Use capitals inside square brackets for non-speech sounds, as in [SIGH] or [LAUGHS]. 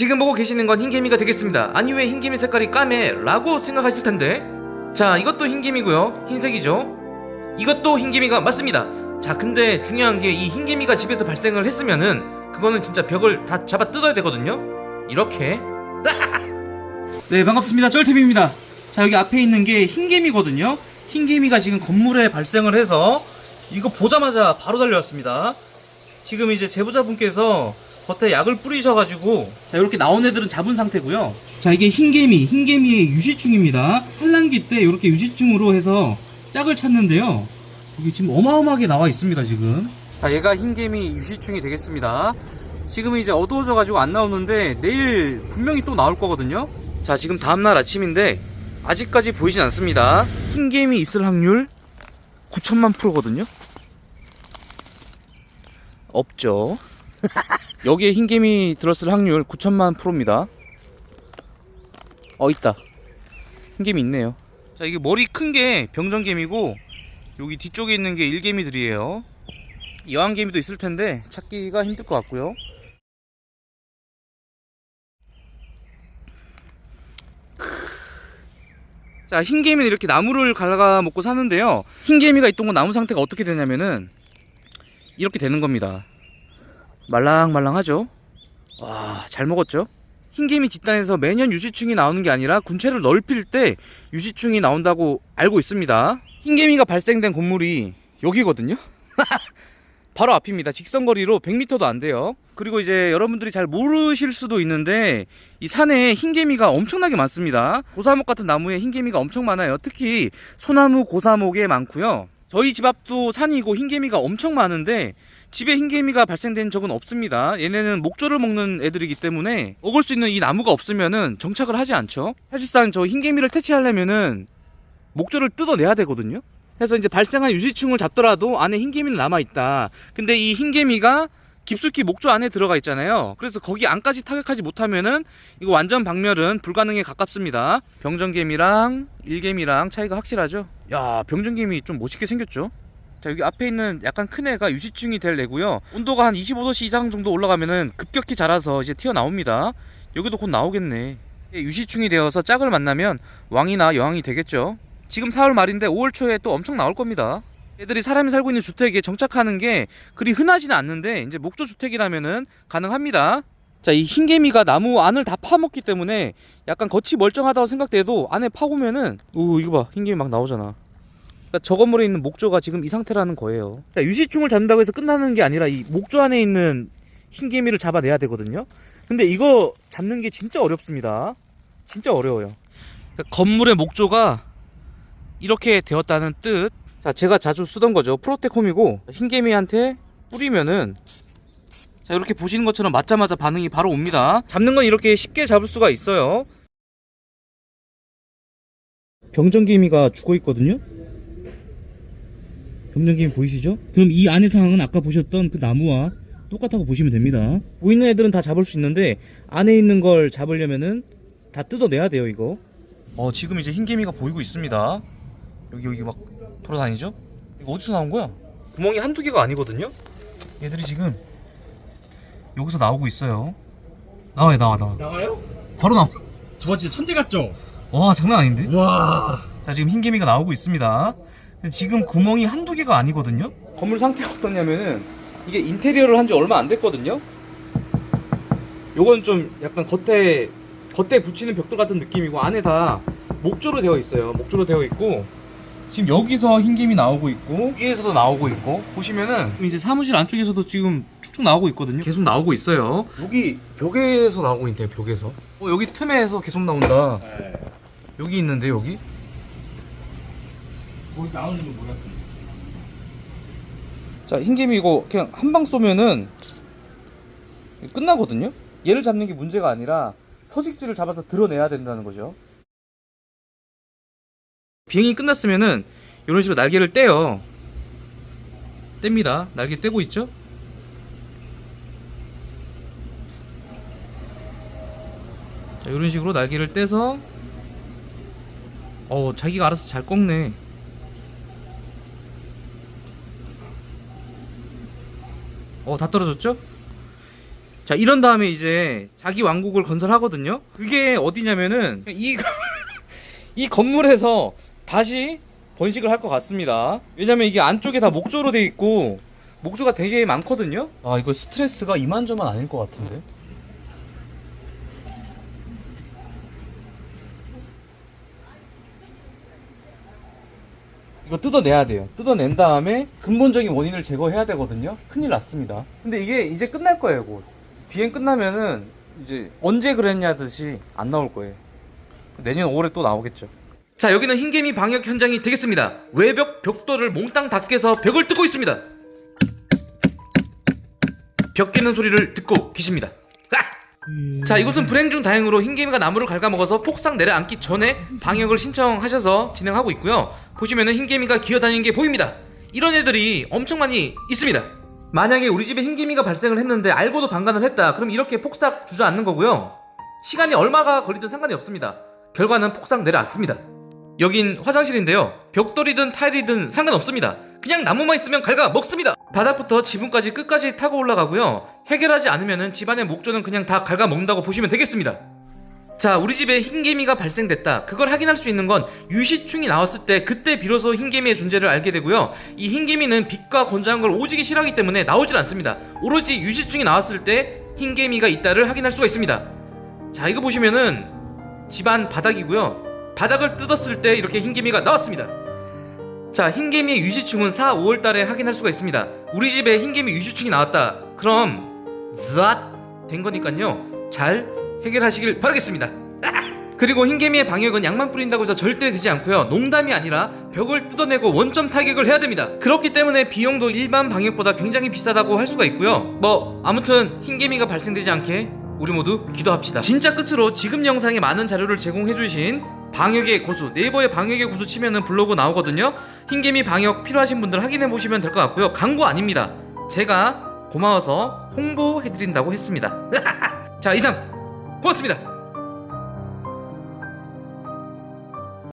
지금 보고 계시는 건 흰개미가 되겠습니다. 아니 왜 흰개미 색깔이 까매? 라고 생각하실 텐데? 자 이것도 흰개미고요. 흰색이죠? 이것도 흰개미가 맞습니다. 자 근데 중요한 게 이 흰개미가 집에서 발생을 했으면은 그거는 진짜 벽을 다 잡아 뜯어야 되거든요? 이렇게. [LAUGHS] 네 반갑습니다. 쩔TV입니다. 자 여기 앞에 있는 게 흰개미거든요. 흰개미가 지금 건물에 발생을 해서 이거 보자마자 바로 달려왔습니다. 지금 이제 제보자분께서 겉에 약을 뿌리셔가지고 자 이렇게 나온 애들은 잡은 상태고요. 자 이게 흰개미 흰개미의 유시충입니다. 산란기 때 이렇게 유시충으로 해서 짝을 찾는데요. 여기 지금 어마어마하게 나와 있습니다 지금. 자 얘가 흰개미 유시충이 되겠습니다. 지금 이제 어두워져 가지고 안 나오는데 내일 분명히 또 나올 거거든요. 자 지금 다음날 아침인데 아직까지 보이진 않습니다. 흰개미 있을 확률 9천만 프로거든요. 없죠 [LAUGHS] 여기에 흰개미 들었을 확률 9천만 프로입니다. 어 있다. 흰개미 있네요. 자 이게 머리 큰 게 병정개미고 여기 뒤쪽에 있는 게 일개미들이에요. 여왕개미도 있을 텐데 찾기가 힘들 것 같고요. 자 흰개미는 이렇게 나무를 갈아 먹고 사는데요. 흰개미가 있던 건 나무 상태가 어떻게 되냐면은 이렇게 되는 겁니다 말랑말랑하죠. 와 잘 먹었죠? 흰개미 집단에서 매년 유시충이 나오는 게 아니라 군체를 넓힐 때 유시충이 나온다고 알고 있습니다. 흰개미가 발생된 건물이 여기거든요? [LAUGHS] 바로 앞입니다. 직선거리로 100m도 안 돼요. 그리고 이제 여러분들이 잘 모르실 수도 있는데 이 산에 흰개미가 엄청나게 많습니다. 고사목 같은 나무에 흰개미가 엄청 많아요. 특히 소나무 고사목에 많고요. 저희 집 앞도 산이고 흰개미가 엄청 많은데 집에 흰개미가 발생된 적은 없습니다. 얘네는 목조를 먹는 애들이기 때문에 먹을 수 있는 이 나무가 없으면은 정착을 하지 않죠. 사실상 저 흰개미를 퇴치하려면은 목조를 뜯어내야 되거든요. 그래서 이제 발생한 유시충을 잡더라도 안에 흰개미는 남아있다. 근데 이 흰개미가 깊숙이 목조 안에 들어가 있잖아요. 그래서 거기 안까지 타격하지 못하면은 이거 완전 박멸은 불가능에 가깝습니다. 병정개미랑 일개미랑 차이가 확실하죠. 야, 병정개미 좀 멋있게 생겼죠? 자 여기 앞에 있는 약간 큰 애가 유시충이 될 애고요. 온도가 한 25도씨 이상 정도 올라가면은 급격히 자라서 이제 튀어나옵니다. 여기도 곧 나오겠네. 유시충이 되어서 짝을 만나면 왕이나 여왕이 되겠죠. 지금 4월 말인데 5월 초에 또 엄청 나올 겁니다. 애들이 사람이 살고 있는 주택에 정착하는 게 그리 흔하지는 않는데 이제 목조 주택이라면은 가능합니다. 자 이 흰개미가 나무 안을 다 파먹기 때문에 약간 겉이 멀쩡하다고 생각돼도 안에 파보면은 오 이거 봐. 흰개미 막 나오잖아 그러니까 저 건물에 있는 목조가 지금 이 상태라는 거예요. 자, 유시충을 잡는다고 해서 끝나는 게 아니라 이 목조 안에 있는 흰개미를 잡아내야 되거든요. 근데 이거 잡는 게 진짜 어렵습니다. 진짜 어려워요. 그러니까 건물의 목조가 이렇게 되었다는 뜻. 자, 제가 자주 쓰던 거죠. 프로테콤이고 흰개미한테 뿌리면은 자, 이렇게 보시는 것처럼 맞자마자 반응이 바로 옵니다. 잡는 건 이렇게 쉽게 잡을 수가 있어요. 병정개미가 죽어 있거든요. 병정개미 보이시죠? 그럼 이 안의 상황은 아까 보셨던 그 나무와 똑같다고 보시면 됩니다. 보이는 애들은 다 잡을 수 있는데 안에 있는 걸 잡으려면은 다 뜯어내야 돼요 이거. 어 지금 이제 흰개미가 보이고 있습니다. 여기 여기 막 돌아다니죠? 이거 어디서 나온 거야? 구멍이 한두 개가 아니거든요. 얘들이 지금 여기서 나오고 있어요. 나와요 나와 나와. 나와요? 바로 나와. 저 진짜 천재 같죠? 와 장난 아닌데? 와. 자 지금 흰개미가 나오고 있습니다 지금 구멍이 한두 개가 아니거든요? 건물 상태가 어떠냐면은 이게 인테리어를 한 지 얼마 안 됐거든요? 요건 좀 약간 겉에 겉에 붙이는 벽돌 같은 느낌이고 안에 다 목조로 되어 있어요. 목조로 되어 있고. 지금 여기서 흰개미 나오고 있고 위에서도 나오고 있고. 보시면은 이제 사무실 안쪽에서도 지금 쭉쭉 나오고 있거든요. 계속 나오고 있어요. 여기 벽에서 나오고 있대요 벽에서. 어 여기 틈에서 계속 나온다. 여기 있는데 여기 거기 나오는 건 몰랐지. 자 흰개미 이거 그냥 한 방 쏘면은 끝나거든요? 얘를 잡는 게 문제가 아니라 서식지를 잡아서 드러내야 된다는 거죠. 비행이 끝났으면은 이런 식으로 날개를 떼요. 뗍니다. 날개 떼고 있죠? 자 이런 식으로 날개를 떼서 어 자기가 알아서 잘 꺾네 어, 다 떨어졌죠? 자 이런 다음에 이제 자기 왕국을 건설하거든요. 그게 어디냐면은 이, [LAUGHS] 이 건물에서 다시 번식을 할 것 같습니다. 왜냐면 이게 안쪽에 다 목조로 돼 있고 목조가 되게 많거든요. 아 이거 스트레스가 이만저만 아닐 것 같은데. 이거 뜯어내야 돼요. 뜯어낸 다음에 근본적인 원인을 제거해야 되거든요. 큰일 났습니다. 근데 이게 이제 끝날 거예요, 곧. 비행 끝나면은 이제 언제 그랬냐 듯이 안 나올 거예요. 내년 5월에 또 나오겠죠. 자, 여기는 흰개미 방역 현장이 되겠습니다. 외벽 벽돌을 몽땅 다 깨서 벽을 뜯고 있습니다. 벽 깨는 소리를 듣고 계십니다. 아! 자, 이곳은 불행 중 다행으로 흰개미가 나무를 갉아먹어서 폭삭 내려앉기 전에 방역을 신청하셔서 진행하고 있고요. 보시면은 흰개미가 기어다니는 게 보입니다. 이런 애들이 엄청 많이 있습니다. 만약에 우리 집에 흰개미가 발생을 했는데 알고도 방관을 했다. 그럼 이렇게 폭삭 주저앉는 거고요. 시간이 얼마가 걸리든 상관이 없습니다. 결과는 폭삭 내려앉습니다. 여긴 화장실인데요. 벽돌이든 타일이든 상관없습니다. 그냥 나무만 있으면 갉아 먹습니다. 바닥부터 지붕까지 끝까지 타고 올라가고요. 해결하지 않으면 집안의 목조는 그냥 다 갉아 먹는다고 보시면 되겠습니다. 자, 우리 집에 흰개미가 발생됐다. 그걸 확인할 수 있는 건 유시충이 나왔을 때 그때 비로소 흰개미의 존재를 알게 되고요. 이 흰개미는 빛과 건조한 걸 오지기 싫어하기 때문에 나오질 않습니다. 오로지 유시충이 나왔을 때 흰개미가 있다를 확인할 수가 있습니다. 자, 이거 보시면은 집안 바닥이고요. 바닥을 뜯었을 때 이렇게 흰개미가 나왔습니다. 자, 흰개미의 유시충은 4, 5월 달에 확인할 수가 있습니다. 우리 집에 흰개미 유시충이 나왔다. 그럼 zzat 된 거니까요. 잘 해결하시길 바라겠습니다. [LAUGHS] 그리고 흰개미의 방역은 약만 뿌린다고 해서 절대 되지 않고요. 농담이 아니라 벽을 뜯어내고 원점 타격을 해야 됩니다. 그렇기 때문에 비용도 일반 방역보다 굉장히 비싸다고 할 수가 있고요. 뭐 아무튼 흰개미가 발생되지 않게 우리 모두 기도합시다. 진짜 끝으로 지금 영상에 많은 자료를 제공해주신 방역의 고수 네이버에 방역의 고수 치면은 블로그 나오거든요. 흰개미 방역 필요하신 분들 확인해 보시면 될 것 같고요. 광고 아닙니다. 제가 고마워서 홍보해드린다고 했습니다. [LAUGHS] 자 이상 고맙습니다.